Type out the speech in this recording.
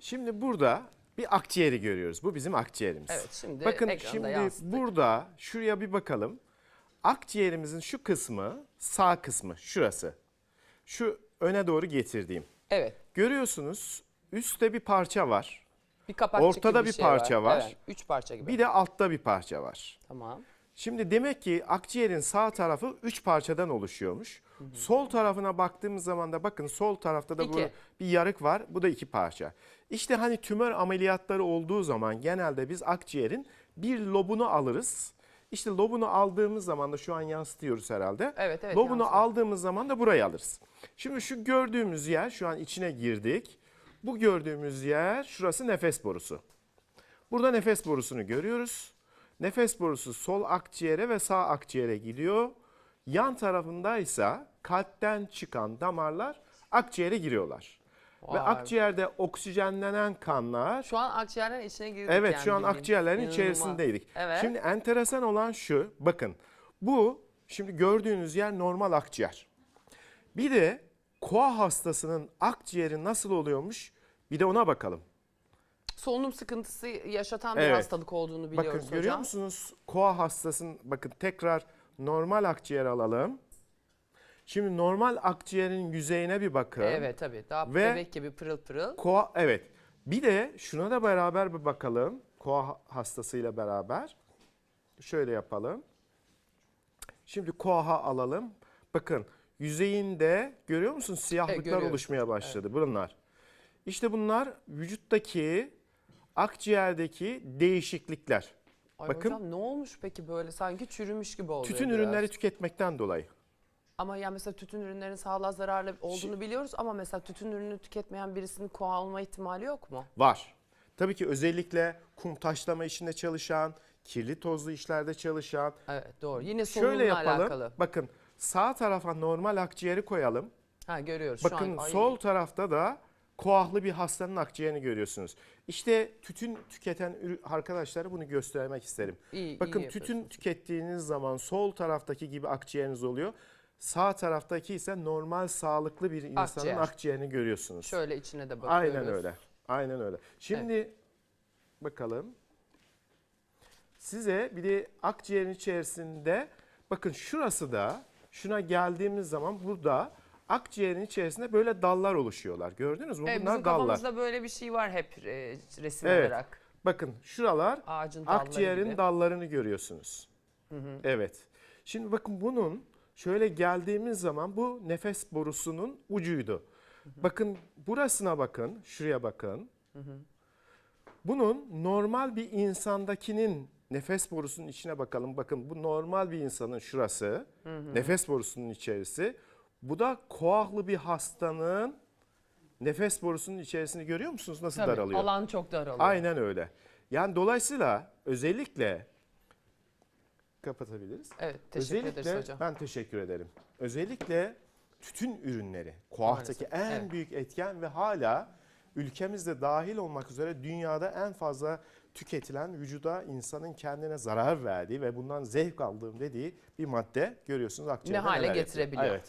Şimdi burada bir akciğeri görüyoruz. Bu bizim akciğerimiz. Evet şimdi Bakın şimdi yansıttık. burada şuraya bir bakalım. Akciğerimizin şu kısmı sağ kısmı şurası. Şu öne doğru getirdiğim. Evet. Görüyorsunuz üstte bir parça var. Bir kapakçık Ortada gibi bir şey parça var. Evet, üç parça gibi. Bir de altta bir parça var. Tamam. Şimdi demek ki akciğerin sağ tarafı 3 parçadan oluşuyormuş. Sol tarafına baktığımız zaman da bakın sol tarafta da İki. bu bir yarık var. Bu da iki parça. İşte hani tümör ameliyatları olduğu zaman genelde biz akciğerin bir lobunu alırız. İşte lobunu aldığımız zaman da şu an yansıtıyoruz herhalde. Evet, evet, Lobunu yansıyor. aldığımız zaman da burayı alırız. Şimdi şu gördüğümüz yer şu an içine girdik. Bu gördüğümüz yer şurası nefes borusu. Burada nefes borusunu görüyoruz. Nefes borusu sol akciğere ve sağ akciğere gidiyor. Yan tarafındaysa kalpten çıkan damarlar akciğere giriyorlar. Ve Vay. akciğerde oksijenlenen kanlar Şu an akciğerlerin içine girdik Evet yani şu an bildiğin. akciğerlerin İnanılmaz. içerisindeydik. Evet. Şimdi enteresan olan şu bakın bu şimdi gördüğünüz yer normal akciğer. Bir de koa hastasının akciğeri nasıl oluyormuş bir de ona bakalım. Solunum sıkıntısı yaşatan bir Evet. hastalık olduğunu biliyoruz Bakın hocam. görüyor musunuz koa hastasının bakın tekrar normal akciğer alalım. Şimdi normal akciğerin yüzeyine bir bakın. Evet tabii. Daha Ve- bebek gibi pırıl pırıl. Koa evet. Bir de şuna da beraber bir bakalım. Koa hastasıyla beraber. Şöyle yapalım. Şimdi koaha alalım. Bakın yüzeyinde görüyor musunuz siyahlıklar görüyoruz. oluşmaya başladı bunlar. İşte bunlar vücuttaki akciğerdeki değişiklikler. Ay Bakın. hocam ne olmuş peki böyle sanki çürümüş gibi oluyor Tütün biraz. ürünleri tüketmekten dolayı. Ama ya mesela tütün ürünlerin sağlığa zararlı olduğunu biliyoruz ama mesela tütün ürünü tüketmeyen birisinin koa olma ihtimali yok mu? Var. Tabii ki özellikle kum taşlama işinde çalışan, kirli tozlu işlerde çalışan, Evet doğru. Yine Şöyle yapalım. alakalı. Bakın sağ tarafa normal akciğeri koyalım. Ha görüyoruz Bakın şu an. Ay, sol tarafta da koahlı bir hastanın akciğerini görüyorsunuz. İşte tütün tüketen arkadaşlara bunu göstermek isterim. iyi, iyi Bakın yapıyorsun. tütün tükettiğiniz zaman sol taraftaki gibi akciğeriniz oluyor. Sağ taraftaki ise normal sağlıklı bir insanın Akciğer. akciğerini görüyorsunuz. Şöyle içine de bakıyoruz. Aynen öyle. Aynen öyle. Şimdi bakalım. Size bir de akciğerin içerisinde bakın şurası da şuna geldiğimiz zaman burada akciğerin içerisinde böyle dallar oluşuyorlar. Gördünüz mü? Evet, Bunlar bizim dallar. kafamızda böyle bir şey var hep e, resim Evet. olarak. Bakın şuralar Ağacın dalları akciğerin gibi. dallarını görüyorsunuz. Evet. Şimdi bakın bunun şöyle geldiğimiz zaman bu nefes borusunun ucuydu. Bakın burasına bakın, şuraya bakın. Bunun normal bir insandakinin nefes borusunun içine bakalım. Bakın bu normal bir insanın şurası. Nefes borusunun içerisi. Bu da koahlı bir hastanın nefes borusunun içerisini görüyor musunuz nasıl Tabii, daralıyor? alan çok daralıyor. Aynen öyle. Yani dolayısıyla özellikle kapatabiliriz. Evet teşekkür özellikle ederiz hocam. ben teşekkür ederim. Özellikle tütün ürünleri koahtaki en evet. büyük etken ve hala ülkemizde dahil olmak üzere dünyada en fazla tüketilen vücuda insanın kendine zarar verdiği ve bundan zevk aldığım dediği bir madde görüyorsunuz akciğerde hale neler yapıyor. getirebiliyor. Evet.